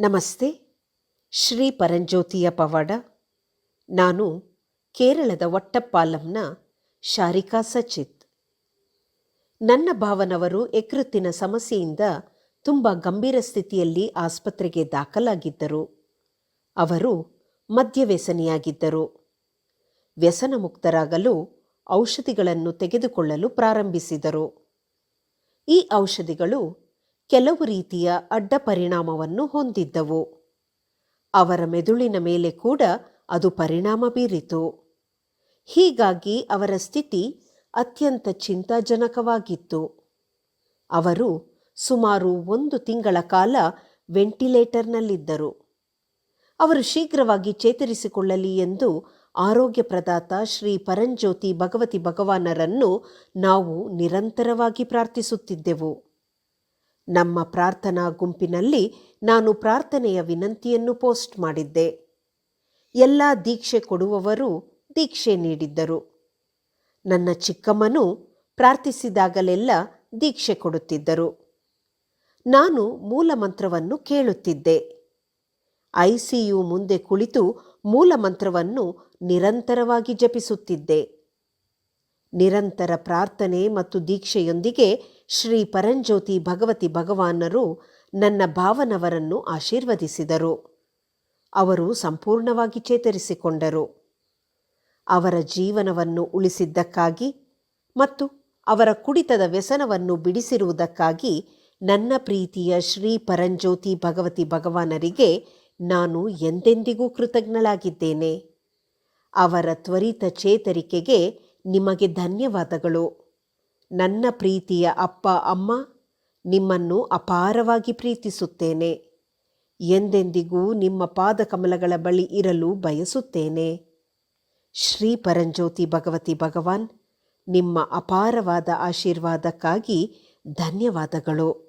ನಮಸ್ತೆ, ಶ್ರೀ ಪರಂಜ್ಯೋತಿಯ ಪವಾಡ. ನಾನು ಕೇರಳದ ಒಟ್ಟಪ್ಪಾಲಂನ ಶಾರಿಕಾ ಸಚಿತ್. ನನ್ನ ಭಾವನವರು ಯಕೃತ್ತಿನ ಸಮಸ್ಯೆಯಿಂದ ತುಂಬ ಗಂಭೀರ ಸ್ಥಿತಿಯಲ್ಲಿ ಆಸ್ಪತ್ರೆಗೆ ದಾಖಲಾಗಿದ್ದರು. ಅವರು ಮದ್ಯವ್ಯಸನಿಯಾಗಿದ್ದರು. ವ್ಯಸನ ಮುಕ್ತರಾಗಲು ಔಷಧಿಗಳನ್ನು ತೆಗೆದುಕೊಳ್ಳಲು ಪ್ರಾರಂಭಿಸಿದರು. ಈ ಔಷಧಿಗಳು ಕೆಲವು ರೀತಿಯ ಅಡ್ಡ ಪರಿಣಾಮವನ್ನು ಹೊಂದಿದ್ದವು. ಅವರ ಮೆದುಳಿನ ಮೇಲೆ ಕೂಡ ಅದು ಪರಿಣಾಮ ಬೀರಿತು. ಹೀಗಾಗಿ ಅವರ ಸ್ಥಿತಿ ಅತ್ಯಂತ ಚಿಂತಾಜನಕವಾಗಿತ್ತು. ಅವರು ಸುಮಾರು ಒಂದು ತಿಂಗಳ ಕಾಲ ವೆಂಟಿಲೇಟರ್ನಲ್ಲಿದ್ದರು. ಅವರು ಶೀಘ್ರವಾಗಿ ಚೇತರಿಸಿಕೊಳ್ಳಲಿ ಎಂದು ಆರೋಗ್ಯ ಪ್ರದಾತ ಶ್ರೀ ಪರಂಜ್ಯೋತಿ ಭಗವತಿ ಭಗವಾನರನ್ನು ನಾವು ನಿರಂತರವಾಗಿ ಪ್ರಾರ್ಥಿಸುತ್ತಿದ್ದೆವು. ನಮ್ಮ ಪ್ರಾರ್ಥನಾ ಗುಂಪಿನಲ್ಲಿ ನಾನು ಪ್ರಾರ್ಥನೆಯ ವಿನಂತಿಯನ್ನು ಪೋಸ್ಟ್ ಮಾಡಿದ್ದೆ. ಎಲ್ಲ ದೀಕ್ಷೆ ಕೊಡುವವರು ದೀಕ್ಷೆ ನೀಡಿದ್ದರು. ನನ್ನ ಚಿಕ್ಕಮ್ಮನು ಪ್ರಾರ್ಥಿಸಿದಾಗಲೆಲ್ಲ ದೀಕ್ಷೆ ಕೊಡುತ್ತಿದ್ದರು. ನಾನು ಮೂಲ ಮಂತ್ರವನ್ನು ಕೇಳುತ್ತಿದ್ದೆ. ಐಸಿಯು ಮುಂದೆ ಕುಳಿತು ಮೂಲ ಮಂತ್ರವನ್ನು ನಿರಂತರವಾಗಿ ಜಪಿಸುತ್ತಿದ್ದೆ. ನಿರಂತರ ಪ್ರಾರ್ಥನೆ ಮತ್ತು ದೀಕ್ಷೆಯೊಂದಿಗೆ ಶ್ರೀ ಪರಂಜ್ಯೋತಿ ಭಗವತಿ ಭಗವಾನರು ನನ್ನ ಭಾವನವರನ್ನು ಆಶೀರ್ವದಿಸಿದರು. ಅವರು ಸಂಪೂರ್ಣವಾಗಿ ಚೇತರಿಸಿಕೊಂಡರು. ಅವರ ಜೀವನವನ್ನು ಉಳಿಸಿದ್ದಕ್ಕಾಗಿ ಮತ್ತು ಅವರ ಕುಡಿತದ ವ್ಯಸನವನ್ನು ಬಿಡಿಸಿರುವುದಕ್ಕಾಗಿ ನನ್ನ ಪ್ರೀತಿಯ ಶ್ರೀ ಪರಂಜ್ಯೋತಿ ಭಗವತಿ ಭಗವಾನರಿಗೆ ನಾನು ಎಂದೆಂದಿಗೂ ಕೃತಜ್ಞಳಾಗಿದ್ದೇನೆ. ಅವರ ತ್ವರಿತ ಚೇತರಿಕೆಗೆ ನಿಮಗೆ ಧನ್ಯವಾದಗಳು. ನನ್ನ ಪ್ರೀತಿಯ ಅಪ್ಪ, ಅಮ್ಮ, ನಿಮ್ಮನ್ನು ಅಪಾರವಾಗಿ ಪ್ರೀತಿಸುತ್ತೇನೆ. ಎಂದೆಂದಿಗೂ ನಿಮ್ಮ ಪಾದಕಮಲಗಳ ಬಳಿ ಇರಲು ಬಯಸುತ್ತೇನೆ. ಶ್ರೀ ಪರಂಜ್ಯೋತಿ ಭಗವತಿ ಭಗವಾನ್, ನಿಮ್ಮ ಅಪಾರವಾದ ಆಶೀರ್ವಾದಕ್ಕಾಗಿ ಧನ್ಯವಾದಗಳು.